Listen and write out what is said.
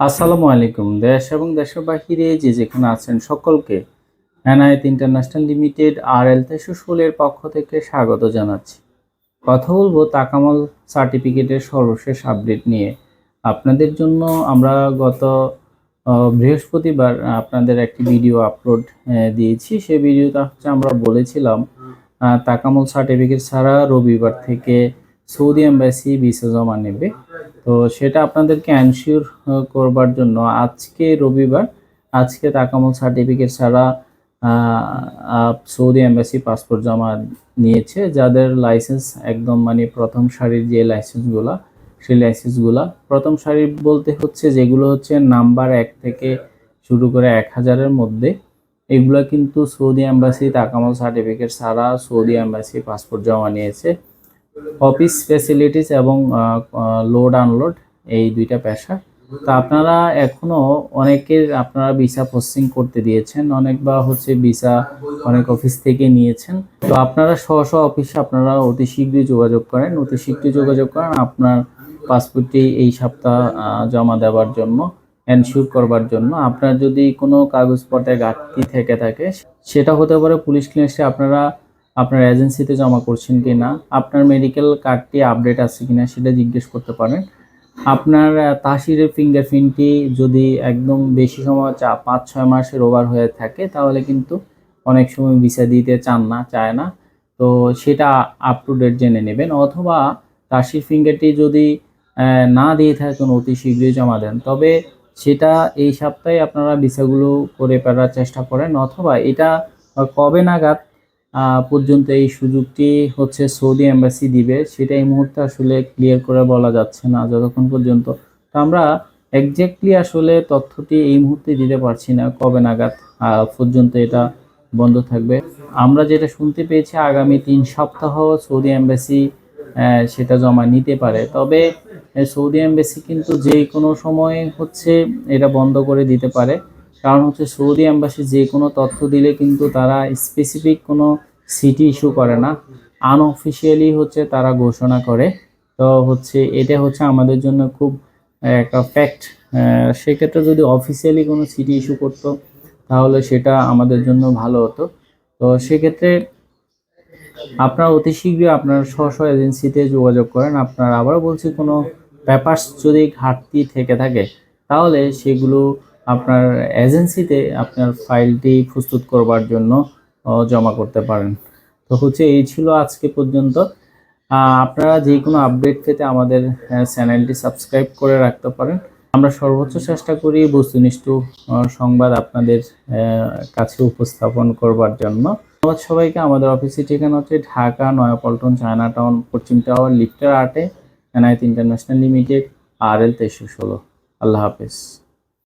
আসসালামু আলাইকুম। দেশ এবং দেশের বাহিরে যে যেখানে আছেন সকলকে এনআইএত ইন্টারন্যাশনাল লিমিটেড আর এল তেসুসুলের পক্ষ থেকে স্বাগত জানাচ্ছি। কথা বলব তাকামল সার্টিফিকেটের সর্বশেষ আপডেট নিয়ে। আপনাদের জন্য আমরা গত বৃহস্পতিবার আপনাদের একটি ভিডিও আপলোড দিয়েছি। সেই ভিডিওটা হচ্ছে আমরা বলেছিলাম তাকামল সার্টিফিকেট ছাড়া রবিবার থেকে সৌদি এম্বাসি ভিসা জমা নেবে। তো সেটা আপনাদেরকে অ্যানশিওর করবার জন্য আজকে রবিবার, আজকে তাকামল সার্টিফিকেট ছাড়া সৌদি এম্বাসি পাসপোর্ট জমা নিয়েছে, যাদের লাইসেন্স একদম মানে প্রথম সারির যে লাইসেন্সগুলা সেই লাইসেন্সগুলা প্রথম সারির বলতে হচ্ছে যেগুলো হচ্ছে নাম্বার এক থেকে শুরু করে এক হাজারের মধ্যে, এগুলা কিন্তু সৌদি এম্বাসি তাকামল সার্টিফিকেট ছাড়া সৌদি এম্বাসি পাসপোর্ট জমা নিয়েছে। অফিস ফ্যাসিলিটিস এবং লোড আনলোড এই দুইটা পেশা। তো আপনারা এখনও অনেকের আপনারা ভিসা প্রসেসিং করতে দিয়েছেন, অনেক বা হচ্ছে ভিসা অনেক অফিস থেকে নিয়েছেন। তো আপনারা স্ব স্ব অফিসে আপনারা অতি শীঘ্রই যোগাযোগ করেন, অতি শীঘ্রই যোগাযোগ করেন আপনার পাসপোর্টটি এই সপ্তাহ জমা দেওয়ার জন্য এনশিওর করবার জন্য। আপনার যদি কোনো কাগজপত্রে ঘাটতি থেকে থাকে, সেটা হতে পারে পুলিশ ক্লিয়ারেন্সে আপনারা আপনার এজেন্সিতে জমা করছেন কি না আপনার মেডিকেল কার্ডটি আপডেট আছে কি না সেটা জিজ্ঞেস করতে পারেন। আপনার তাসিরের ফিঙ্গারপ্রিন্টটি যদি একদম বেশি সময় চা পাঁচ ছয় মাসের ওভার হয়ে থাকে, তাহলে কিন্তু অনেক সময় ভিসা দিতে চান না, চায় না। তো সেটা আপ টু ডেট জেনে নেবেন। অথবা তাসির ফিঙ্গারটি যদি না দিয়ে থাকেন, অতি শীঘ্রই জমা দেন। তবে সেটা এই সপ্তাহে আপনারা ভিসাগুলো করে ফেলার চেষ্টা করেন। অথবা এটা কবে নাগাদ পর্যন্ত এই সুযোগটি হচ্ছে সৌদি এম্বাসি দিবে। সেটা এই মুহূর্তে আসলে ক্লিয়ার করে বলা যাচ্ছে না যতক্ষণ পর্যন্ত। তো আমরা এক্স্যাক্টলি আসলে তথ্যটি এই মুহূর্তে দিতে পারছি না, কবে নাগাদ পর্যন্ত এটা বন্ধ থাকবে। আমরা যেটা শুনতে পেয়েছি, আগামী তিন সপ্তাহ সৌদি এম্বাসি সেটা জমা নিতে পারে। তবে সৌদি এম্বাসি কিন্তু যে কোনো সময় হচ্ছে এটা বন্ধ করে দিতে পারে। কারণ হচ্ছে সৌদি এম্বাসি যে কোনো তথ্য দিলে কিন্তু তারা স্পেসিফিক কোনো সিটি ইস্যু করে না। আনঅফিসিয়ালি হচ্ছে তারা ঘোষণা করে। তো হচ্ছে এটা হচ্ছে আমাদের জন্য খুব একটা ফ্যাক্ট সেক্ষেত্রে যদি অফিসিয়ালি কোনো সিটি ইস্যু করতো, তাহলে সেটা আমাদের জন্য ভালো হতো। তো সেক্ষেত্রে আপনার অতি শীঘ্রই আপনার স্ব স্ব এজেন্সিতে যোগাযোগ করেন। আপনার আবারও বলছি, কোনো পেপারস যদি ঘাটতি থেকে থাকে, তাহলে সেগুলো আপনার এজেন্সিতে আপনার ফাইলটি প্রস্তুত করবার জন্য জমা করতে পারেন। তো হচ্ছে এই ছিল আজকে পর্যন্ত। আপনারা যে কোনো আপডেট পেতে আমাদের চ্যানেলটি সাবস্ক্রাইব করে রাখতে পারেন। আমরা সর্বোচ্চ চেষ্টা করি বস্তুনিষ্ঠ সংবাদ আপনাদের কাছে উপস্থাপন করবার জন্য। ধন্যবাদ সবাইকে। আমাদের অফিসের ঠিকানা হচ্ছে ঢাকা, নয়াপল্টন চায়না টাউন পশ্চিম টাওয়ার, লিফটার আটে এনআইত ইন্টারন্যাশনাল লিমিটেড আর এল তেইশশো ষোলো। আল্লাহ হাফেজ।